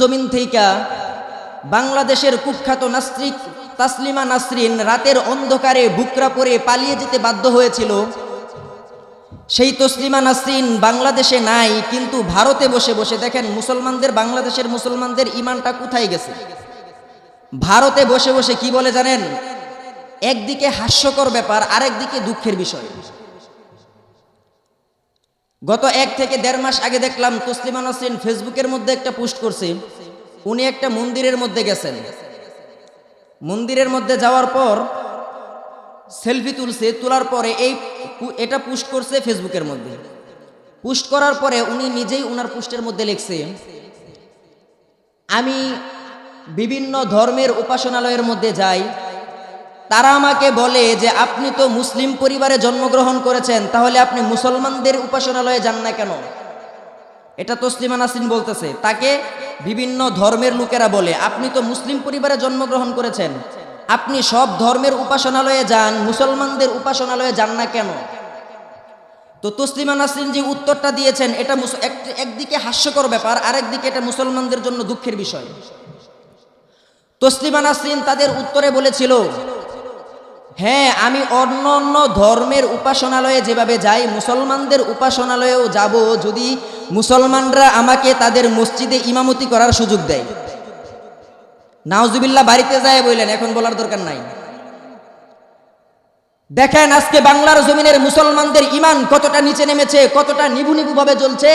জমিন থেকে বাংলাদেশের কুখ্যাত নাস্ত্রিক তাসলিমা নাসরিন রাতের অন্ধকারে বুকরা পরে পালিয়ে যেতে বাধ্য হয়েছিল। সেই তসলিমা নাসরিন বাংলাদেশে নাই, কিন্তু ভারতে বসে বসে দেখেন মুসলমানদের, বাংলাদেশের মুসলমানদের ইমানটা কোথায় গেছে? ভারতে বসে বসে কি বলে জানেন? একদিকে হাস্যকর ব্যাপার, আরেকদিকে দুঃখের বিষয়। গত এক থেকে দেড় মাস আগে দেখলাম তসলিমা নাসরিন ফেসবুকের মধ্যে একটা পোস্ট করছে। উনি একটা মন্দিরের মধ্যে গেছেন। মন্দিরের মধ্যে যাওয়ার পর সেলফি তুলছে, তোলার পরে এই এটা পোস্ট করছে ফেসবুকের মধ্যে। পোস্ট করার পরে উনি নিজেই ওনার পোস্টের মধ্যে লিখছে, আমি বিভিন্ন ধর্মের উপাসনালয়ের মধ্যে যাই তারা আমাকে বলে যে আপনি তো মুসলিম পরিবারে জন্মগ্রহণ করেছেন, তাহলে আপনি মুসলমানদের উপাসনালয়ে যান না কেন? এটা তসলিমা নাসরিন বলতেছে। তাকে বিভিন্ন ধর্মের লোকেরা বলে, আপনি তো মুসলিম পরিবারে জন্মগ্রহণ করেছেন, আপনি সব ধর্মের উপাসনালয়ে যান, মুসলমানদের উপাসনালয়ে যান না কেন? তো তসলিমা নাসরিন যে উত্তরটা দিয়েছেন, এটা একদিকে হাস্যকর ব্যাপার, আরেকদিকে এটা মুসলমানদের জন্য দুঃখের বিষয়। তসলিমা নাসরিন তাদের উত্তরে বলেছিল হ্যাঁ আমি অন্য অন্য ধর্মের উপাসনালয়ে যেভাবে যাই, মুসলমানদের উপাসনালয়েও যাব যদি মুসলমানরা আমাকে তাদের মসজিদে ইমামতি করার সুযোগ দেয়। নাওজুবিল্লাহ বাড়িতে যায় বললেন, এখন বলার দরকার নাই। দেখেন, আজকে বাংলার জমিনের মুসলমানদের ইমান কতটা নিচে নেমেছে, কতটা নিভু নিভু ভাবে জ্বলছে।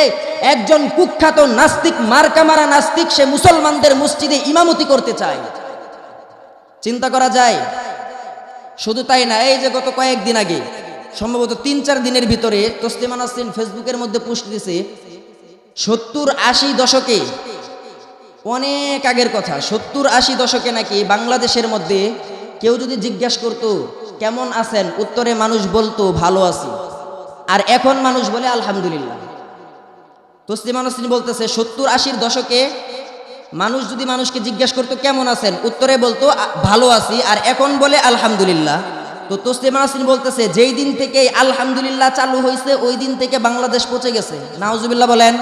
একজন কুখ্যাত নাস্তিক মার্কামারা নাস্তিক, সে মুসলমানদের মসজিদে ইমামতি করতে চায়। চিন্তা করা যায় শুধু তাই না, এই যে গত কয়েকদিন আগে, সম্ভবত তিন চার দিনের ভিতরে তসলিমা নাসরিন ফেসবুকের মধ্যে পোস্ট দিয়েছে সত্তর আশি দশকে, অনেক আগের কথা, সত্তর আশি দশকে নাকি বাংলাদেশের মধ্যে কেউ যদি জিজ্ঞাসা করতো, কেমন আছেন? উত্তরে, মানুষ বলতো, ভালো আছি। আর এখন মানুষ বলে, আলহামদুলিল্লাহ। তসলিমা নাসরিন বলতেছে, সত্তর আশির দশকে মানুষ যদি মানুষকে জিজ্ঞাসা করতো, কেমন আছেন? উত্তরে বলতো ভালো আছি। আর এখন বলে, আলহামদুলিল্লাহ। তো তসলিমা নাসরিন বলতেছে, যেই দিন থেকে আলহামদুলিল্লাহ চালু হয়েছে ওই দিন থেকে বাংলাদেশ পৌঁছে গেছে। নাউজুবিল্লাহ বলেন।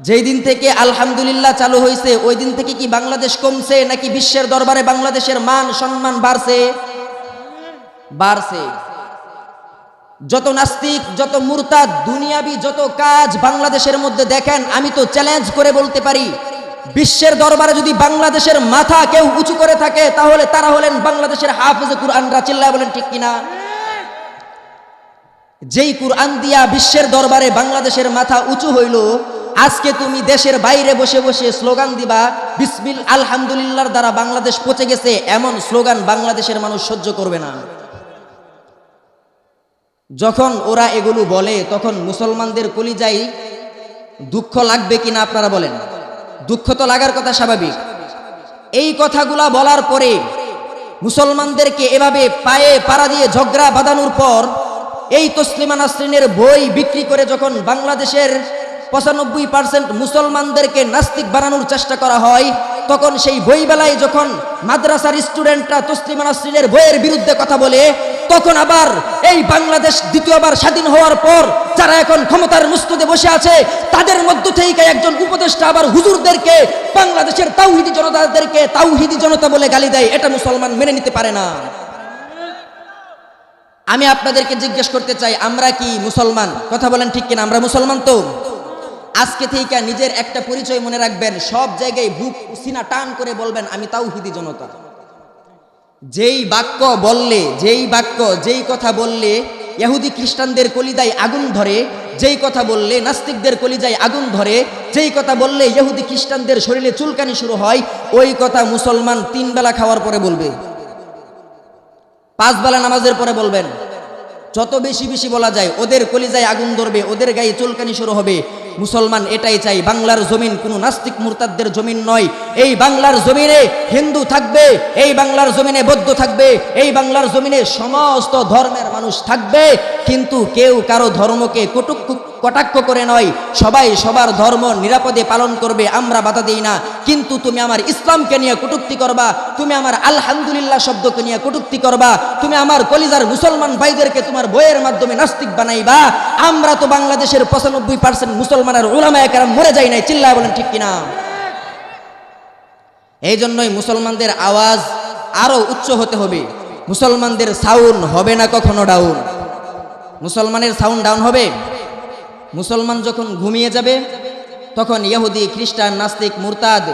যেই দিন থেকে আলহামদুলিল্লাহ চালু হয়েছে ওই দিন থেকে কি বাংলাদেশ কমছে, নাকি বিশ্বের দরবারে বাংলাদেশের মান, সম্মান বাড়ছে? বাড়ছে। যত নাস্তিক, যত মুরতাদ, দুনিয়াবি যত কাজ বাংলাদেশের মধ্যে দেখেন, আমি তো চ্যালেঞ্জ করে বলতে পারি, বিশ্বের দরবারে যদি বাংলাদেশের মাথা কেউ উঁচু করে থাকে, তাহলে তারা হলেন বাংলাদেশের হাফেজে কুরআনরা, চিল্লায় বলেন ঠিক কিনা? যেই কুরআন দিয়া বিশ্বের দরবারে বাংলাদেশের মাথা উঁচু হইল, আজকে তুমি দেশের বাইরে বসে বসে স্লোগান দিবা, বিসমিল আলহামদুলিল্লাহর দ্বারা বাংলাদেশ পচে গেছে, এমন স্লোগান বাংলাদেশের মানুষ সহ্য করবে না। যখন ওরা এগুলো বলে, তখন মুসলমানদের কলিজাই দুঃখ লাগবে কিনা আপনারা বলেন? দুঃখ তো লাগার কথা স্বাভাবিক। এই কথাগুলা বলার পরে মুসলমানদেরকে এভাবে পায়ে পাড়া দিয়ে ঝগড়া বাঁধানোর পর, এই তসলিমা নাসরিনের বই বিক্রি করে যখন বাংলাদেশের পঁচানব্বই পার্সেন্ট মুসলমানদেরকে নাস্তিক বানানোর চেষ্টা করা হয় তখন সেই বইবেলায় যখন মাদ্রাসার স্টুডেন্টরা তসলিমা নাসরিনের বইয়ের বিরুদ্ধে কথা বলে, তখন আবার এই বাংলাদেশ দ্বিতীয়বার স্বাধীন হওয়ার পর যারা এখন ক্ষমতার মুস্তুদে বসে আছে, তাদের মধ্য থেকে একজন উপদেষ্টা আবার হুজুরদেরকে, বাংলাদেশের তাওহিদি জনতাদেরকে তাওহিদি জনতা বলে গালি দেয়। এটা মুসলমান মেনে নিতে পারে না। আমি আপনাদেরকে জিজ্ঞেস করতে চাই, আমরা কি মুসলমান? কথা বলেন ঠিক কিনা, আমরা মুসলমান তো? আজকে থেকে নিজের একটা পরিচয় মনে রাখবেন। সব জায়গায় বুক সিনা টান করে বলবেন, আমি তাওহিদি জনতা। যেই বাক্য বললে, যেই বাক্য, যেই কথা বললে, ইহুদি খ্রিস্টানদের কলিদায় আগুন ধরে, যেই কথা বললে, নাস্তিকদের কলিজায় আগুন ধরে, যেই কথা বললে, ইহুদি খ্রিস্টানদের শরীরে চুলকানি শুরু হয়, ওই কথা মুসলমান তিন বেলা খাওয়ার পরে বলবে। পাঁচ বেলা নামাজের পরে বলবেন যত বেশি বেশি বলা যায়, ওদের কলিজায় আগুন ধরবে, ওদের গায়ে চুলকানি শুরু হবে। মুসলমান এটাই চাই, বাংলার জমিন কোনো নাস্তিক মুরতাদদের জমিন নয়। এই বাংলার জমিনে হিন্দু থাকবে, এই বাংলার জমিনে বৌদ্ধ থাকবে, এই বাংলার জমিনে সমস্ত ধর্মের মানুষ থাকবে। কিন্তু কেউ কারও ধর্মকে কটুক্ষ কটাক্ষ করে নয়, সবাই সবার ধর্ম নিরাপদে পালন করবে, আমরা বাধা দিই না। কিন্তু তুমি আমার ইসলামকে নিয়ে কটুক্তি করবা, তুমি আমার আলহামদুলিল্লাহ শব্দকে নিয়ে কটুক্তি করবা, তুমি আমার কলিজার মুসলমান ভাইদেরকে তোমার বইয়ের মাধ্যমে নাস্তিক বানাইবা। আমরা তো বাংলাদেশের পঁচানব্বই পার্সেন্ট মুসলমানের ওলামায় কারণ মরে যাই নাই, চিল্লায় বলেন ঠিক কিনা? এই জন্যই মুসলমানদের আওয়াজ আরও উচ্চ হতে হবে। মুসলমানদের সাউন্ড হবে না কখনো ডাউন মুসলমানের সাউন্ড ডাউন হবে? মুসলমান যখন ঘুমিয়ে যাবে, তখন ইহুদি, খ্রিস্টান, নাস্তিক, মুরতাদ,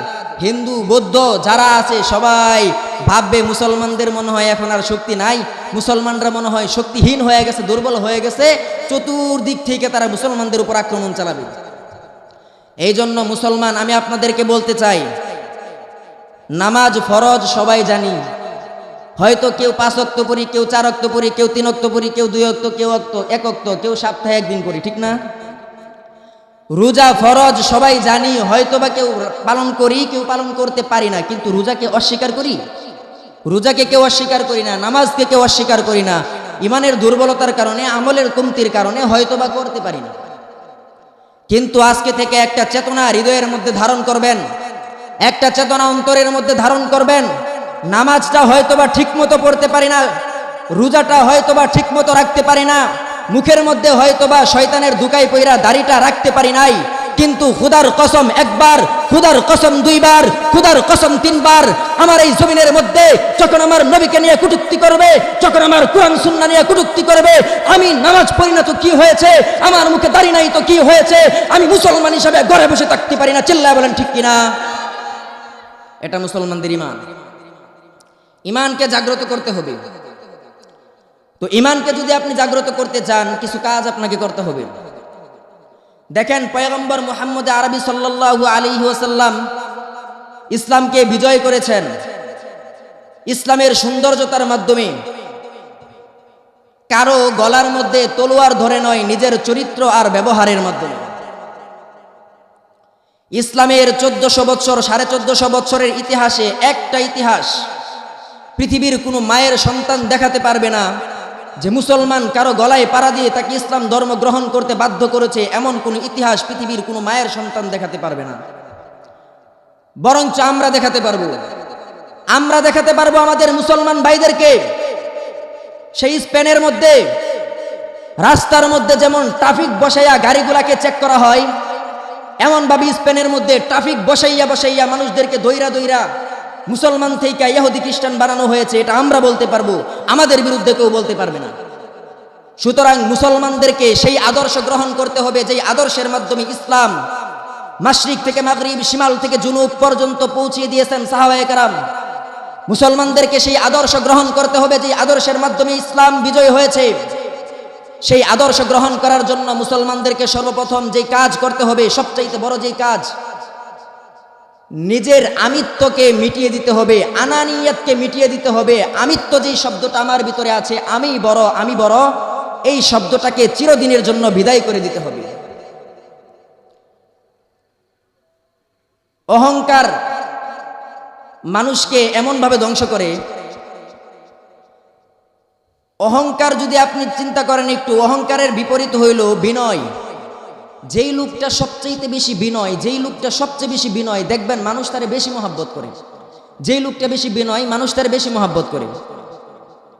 হিন্দু, বৌদ্ধ, যারা আছে সবাই ভাববে মুসলমানদের মনে হয় এখন আর শক্তি নাই। মুসলমানরা মনে হয় শক্তিহীন হয়ে গেছে, দুর্বল হয়ে গেছে। চতুর্দিক থেকে তারা মুসলমানদের উপর আক্রমণ চালাবে। এই জন্য মুসলমান, আমি আপনাদেরকে বলতে চাই, নামাজ, ফরজ সবাই জানি। হয়তো কেউ পাঁচ অক্ত পড়ি, কেউ চার অক্ত পড়ি, কেউ তিন অক্ত পড়ি, কেউ দুই অক্ত, কেউ অক্ত, এক অক্ত, কেউ সপ্তাহে একদিন করি ঠিক না? রোজা ফরজ সবাই জানি হয়তো বা কেউ পালন করি, কেউ পালন করতে পারি না, কিন্তু রোজাকে অস্বীকার করি? রোজাকে কেউ অস্বীকার করি না, নামাজকে কেউ অস্বীকার করি না। ইমানের দুর্বলতার কারণে, আমলের কমতির কারণে হয়তো বা করতে পারি না। কিন্তু আজকে থেকে একটা চেতনা হৃদয়ের মধ্যে ধারণ করবেন। একটা চেতনা অন্তরের মধ্যে ধারণ করবেন। নামাজটা হয়তোবা ঠিক মতো পড়তে পারি না, রোজাটা হয়তোবা ঠিক মতো রাখতে পারি না। মুখের মধ্যে হয়তোবা শয়তানের দুকাই পইরা দাড়িটা রাখতে পারি নাই, কিন্তু খুদার কসম একবার, খুদার কসম দুইবার, খুদার কসম তিনবার আমার এই জমিনের মধ্যে যখন আমার নবীকে নিয়ে কুটুক্তি করবে, যখন আমার কোরআন সুন্না নিয়ে কুটুক্তি করবে, আমি নামাজ পড়ি না তো কি হয়েছে, আমার মুখে দাড়ি নাই তো কি হয়েছে, আমি মুসলমান হিসাবে ঘরে বসে থাকতে পারি না, চিল্লায় বলেন ঠিক কিনা? এটা মুসলমানদের ইমান। ইমানকে জাগ্রত করতে হবে। তো ইমানকে যদি আপনি জাগ্রত করতে চান, কিছু কাজ আপনাকে করতে হবে। দেখেন, পয়গম্বর মোহাম্মদ আরবি সাল্লাল্লাহু আলাইহি ওয়াসাল্লাম ইসলামকে বিজয় করেছেন ইসলামের সৌন্দর্যতার মাধ্যমে। কারও গলার মধ্যে তলোয়ার ধরে নয়, নিজের চরিত্র আর ব্যবহারের মাধ্যমে। ইসলামের চোদ্দশো বৎসর, সাড়ে চোদ্দশো বৎসরের ইতিহাসে একটা ইতিহাস পৃথিবীর কোনো মায়ের সন্তান দেখাতে পারবে না। যে মুসলমান কারও গলায় পাড়া দিয়ে তাকে ইসলাম ধর্ম গ্রহণ করতে বাধ্য করেছে, এমন কোন ইতিহাস পৃথিবীর কোনো মায়ের সন্তান দেখাতে পারবে না। বরঞ্চ আমরা দেখাতে পারব। আমরা দেখাতে পারব আমাদের মুসলমান ভাইদেরকে। সেই স্পেনের মধ্যে, রাস্তার মধ্যে যেমন ট্রাফিক বসাইয়া গাড়িগুলাকে চেক করা হয়, এমনভাবে স্পেনের মধ্যে ট্রাফিক বসাইয়া বসাইয়া মানুষদেরকে দইরা দইরা মুসলমান থেকে ইহুদি খ্রিস্টান বানানো হয়েছে, এটা আমরা বলতে পারব, আমাদের বিরুদ্ধে কেউ বলতে পারবে না। সুতরাং মুসলমানদেরকে সেই আদর্শ গ্রহণ করতে হবে, যেই আদর্শের মাধ্যমে ইসলাম মাশরিক থেকে মাগরিব, শিমাল থেকে জুনুব পর্যন্ত পৌঁছিয়ে দিয়েছেন সাহাবায়ে কারাম। মুসলমানদেরকে সেই আদর্শ গ্রহণ করতে হবে, যেই আদর্শের মাধ্যমে ইসলাম বিজয় হয়েছে। সেই আদর্শ গ্রহণ করার জন্য মুসলমানদেরকে সর্বপ্রথম যেই কাজ করতে হবে, সবচাইতে বড় যেই কাজ নিজের আমিত্বকে মিটিয়ে দিতে হবে, আনানিয়াতকে মিটিয়ে দিতে হবে। আমিত্ব যেই শব্দটা আমার ভিতরে আছে, আমি বড় আমি বড়, এই শব্দটাকে চিরদিনের জন্য বিদায় করে দিতে হবে। অহংকার মানুষকে এমনভাবে ধ্বংস করে, অহংকার যদি আপনি চিন্তা করেন একটু, অহংকারের বিপরীত হইল বিনয়। যেই লোকটা সবচেয়ে বেশি বিনয়, যেই লোকটা সবচেয়ে বেশি বিনয়, দেখবেন মানুষ তারে বেশি মহাব্বত করে। যেই লোকটা বেশি বিনয়, মানুষ তারে বেশি মহাব্বত করে।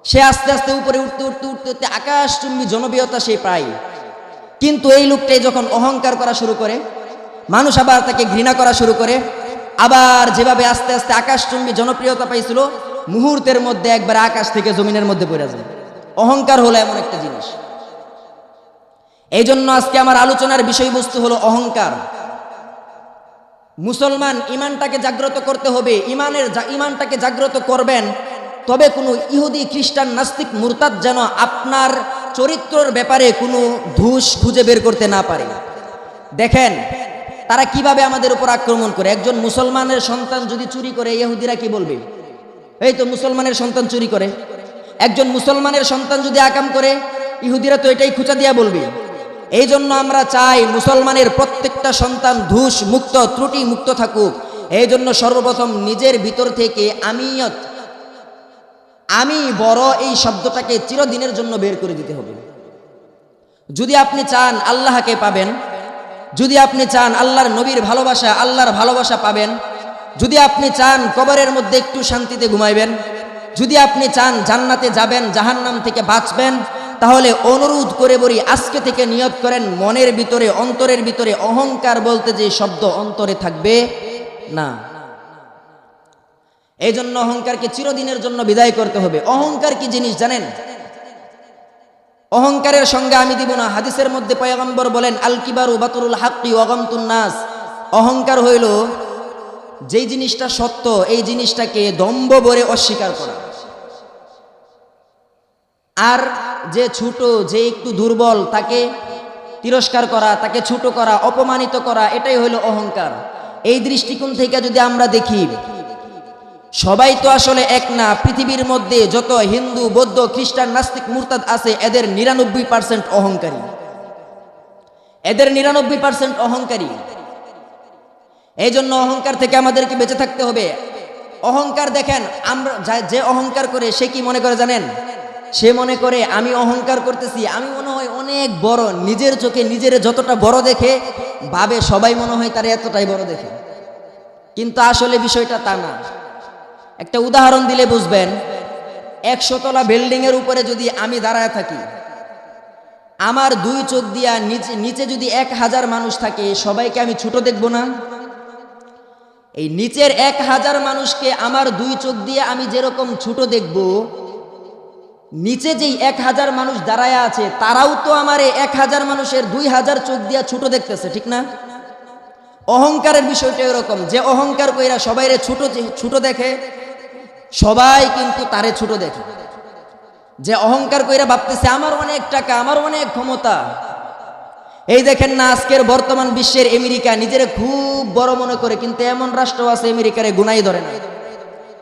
সে আস্তে আস্তে উপরে উঠতে উঠতে উঠতে উঠতে আকাশচুম্বী জনপ্রিয়তা সে পায়। কিন্তু এই লোকটাই যখন অহংকার করা শুরু করে, মানুষ আবার তাকে ঘৃণা করা শুরু করে, আবার যেভাবে আস্তে আস্তে আকাশচুম্বী জনপ্রিয়তা পাইছিল, মুহূর্তের মধ্যে একবার আকাশ থেকে জমিনের মধ্যে পড়ে যায়। অহংকার হলো এমন একটা জিনিস। এই জন্য আজকে আমার আলোচনার বিষয়বস্তু হলো অহংকার। মুসলমান ইমানটাকে জাগ্রত করতে হবে, ইমানের ইমানটাকে জাগ্রত করবেন, তবে কোনো ইহুদি, খ্রিস্টান, নাস্তিক, মুরতাদ যেন আপনার চরিত্রর ব্যাপারে কোনো ধূস খুঁজে বের করতে না পারে। দেখেন, তারা কীভাবে আমাদের উপর আক্রমণ করে? একজন মুসলমানের সন্তান যদি চুরি করে, ইহুদিরা কি বলবে? এই তো মুসলমানের সন্তান চুরি করে। একজন মুসলমানের সন্তান যদি আকাম করে, ইহুদিরা তো এটাই খুঁচা দিয়া বলবে। এই জন্য আমরা চাই মুসলমানের প্রত্যেকটা সন্তান ধূস মুক্ত, ত্রুটি মুক্ত থাকুক। এই জন্য সর্বপ্রথম নিজের ভিতর থেকে আমিয়ত, আমি বড় এই শব্দটাকে চিরদিনের জন্য বের করে দিতে হবে। যদি আপনি চান আল্লাহকে পাবেন, যদি আপনি চান আল্লাহর নবীর ভালোবাসা, আল্লাহর ভালোবাসা পাবেন, যদি আপনি চান কবরের মধ্যে একটু শান্তিতে ঘুমাইবেন, যদি আপনি চান জান্নাতে যাবেন, জাহান্নাম থেকে বাঁচবেন তাহলে অনুরোধ করে বলি, আজকে থেকে নিয়ত করেন, মনের ভিতরে, অন্তরের ভিতরে অহংকার বলতে যে শব্দ অন্তরে থাকবে না। এই জন্য অহংকারকে চিরদিনের জন্য বিদায় করতে হবে। অহংকার কি জিনিস জানেন? অহংকারের সঙ্গে আমি দিব না। হাদিসের মধ্যে পয়গম্বর বলেন, আল কিবারু বাতুরুল হাক্কি ওয়াগামতুন নাস। অহংকার হইল, যেই জিনিসটা সত্য, এই জিনিসটাকে দম্ভ ভরে অস্বীকার করা। আর যে ছোট, যে একটু দুর্বল, তাকে তিরস্কার করা, তাকে ছোট করা, অপমানিত করা, এটাই হলো অহংকার। এই দৃষ্টিকোণ থেকে যদি আমরা দেখি, সবাই তো আসলে এক না, পৃথিবীর মধ্যে যত হিন্দু, বৌদ্ধ, খ্রিস্টান, নাস্তিক, মুরতাদ আছে, এদের নিরানব্বই পার্সেন্ট অহংকারী। এদের নিরানব্বই পার্সেন্ট অহংকারী। এই জন্য অহংকার থেকে আমাদেরকে বেঁচে থাকতে হবে। অহংকার দেখেন, আমরা যে অহংকার করে, সে কি মনে করে জানেন? সে মনে করে, আমি অহংকার করতেছি, আমি মনে হয় অনেক বড়, নিজের চোখে নিজের যতটা বড় দেখে, ভাবে সবাই মনে হয় তার এতটাই বড় দেখে। কিন্তু আসলে বিষয়টা তা না। একটা উদাহরণ দিলে বুঝবেন, একশোতলা বিল্ডিং এর উপরে যদি আমি দাঁড়ায় থাকি, আমার দুই চোখ দিয়া নিচে নিচে যদি এক হাজার মানুষ থাকে, সবাইকে আমি ছোট দেখব না? এই নিচের এক হাজার মানুষকে আমার দুই চোখ দিয়ে আমি যেরকম ছোট দেখব নিচে যেই এক হাজার মানুষ দাঁড়ায় আছে, তারাও তো আমার এক হাজার মানুষের দুই হাজার চোখ দিয়া ছোট দেখতেছে, ঠিক না? অহংকারের বিষয়টা এরকম, যে অহংকার কইরা সবাইরে ছোট ছোট দেখে, সবাই কিন্তু তারে ছোট দেখে। যে অহংকার কইরা ভাবতেছে, আমার অনেক টাকা, আমার অনেক ক্ষমতা। এই দেখেন না, আজকের বর্তমান বিশ্বের আমেরিকা নিজেরে খুব বড় মনে করে, কিন্তু এমন রাষ্ট্র আছে আমেরিকারে গুনাই ধরে না।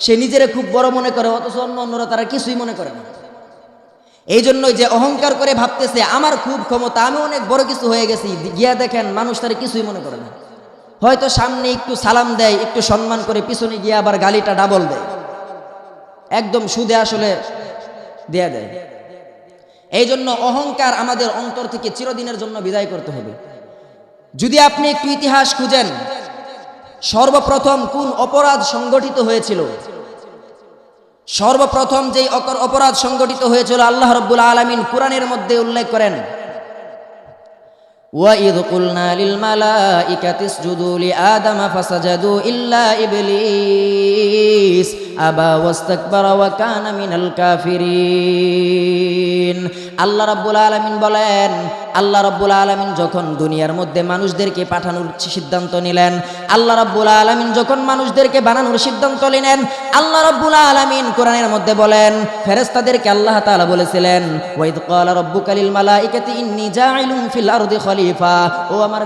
সে নিজেরে খুব বড় মনে করে, অথচ অন্য অন্যরা তারা কিছুই মনে করে না। এই জন্যই যে অহংকার করে ভাবতেছে, আমার খুব ক্ষমতা, আমি অনেক বড় কিছু হয়ে গেছি, গিয়া দেখেন মানুষ তার কিছুই মনে করে না। হয়তো সামনে একটু সালাম দেয়, একটু সম্মান করে, পিছনে গিয়ে আবার গালিটা ডাবল দেয়। একদম সুদে আসলে দেয়া দেয়। এই জন্য অহংকার আমাদের অন্তর থেকে চিরদিনের জন্য বিদায় করতে হবে। যদি আপনি একটু ইতিহাস খুঁজেন, সর্বপ্রথম কোন অপরাধ সংগঠিত হয়েছিল? সর্বপ্রথম যেই অকর- অপরাধ সংগঠিত হয়েছিল আল্লাহ রব্বুল আলমিন কোরআনের মধ্যে উল্লেখ করেন وَإِذْ قُلْنَا لِلْمَلَائِكَةِ اسْجُدُوا لِآدَمَ فَسَجَدُوا إِلَّا إِبْلِيسَ أَبَى وَاسْتَكْبَرَ وَكَانَ مِنَ الْكَافِرِينَ আল্লাহ রাব্বুল আলামিন বলেন আল্লাহ রব্বুল আলমিন যখন দুনিয়ার মধ্যে মানুষদেরকে পাঠানোর সিদ্ধান্ত নিলেন, আল্লাহ রব্বুল আলমিন যখন মানুষদেরকে বানানোর সিদ্ধান্ত নিলেন, আল্লাহ রব্বুল আলমিন কোরআনের মধ্যে বলেন ফেরেস্তাদেরকে আল্লাহ তালা বলেছিলেন ওয়াইদ ক্বালা রাব্বুকা মালা জাইলুন ফিল আরদি খলিফা ও আমার